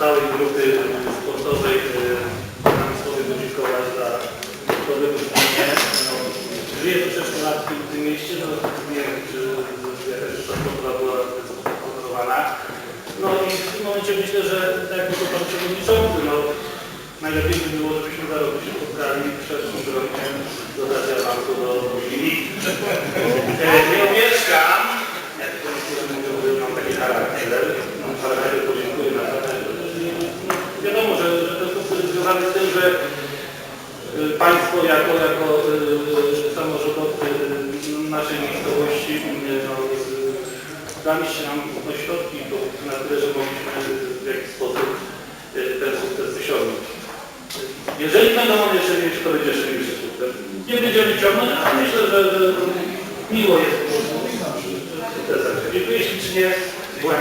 całej grupy sportowej e, nam sobie podziękować za dobre wystąpienie. No, żyję troszeczkę lat w tym, w mieście, no nie wiem, czy jakaś sportowa była honorowana. No i w tym momencie myślę, że tak jak to pan przewodniczący, no najlepiej by było, żebyśmy za rok się spotkali w gronie z okazji awansu do. E, Nie mieszkam, jak to że mam taki charakter, mam charakter, podziękuję na charakter. No, wiadomo, że, że to jest związane z tym, że y, Państwo jako, jako y, samorządowcy naszej miejscowości y, no, daliście nam no, środki to na tyle, że mogliśmy w jakiś sposób ten sukces osiągnąć. Jeżeli będą one jeszcze większe, to będzie jeszcze większy sukces. Nie będziemy ciągnąć, ale myślę, że, że miło jest po prostu. Dziękuję ślicznie. Dziękuję.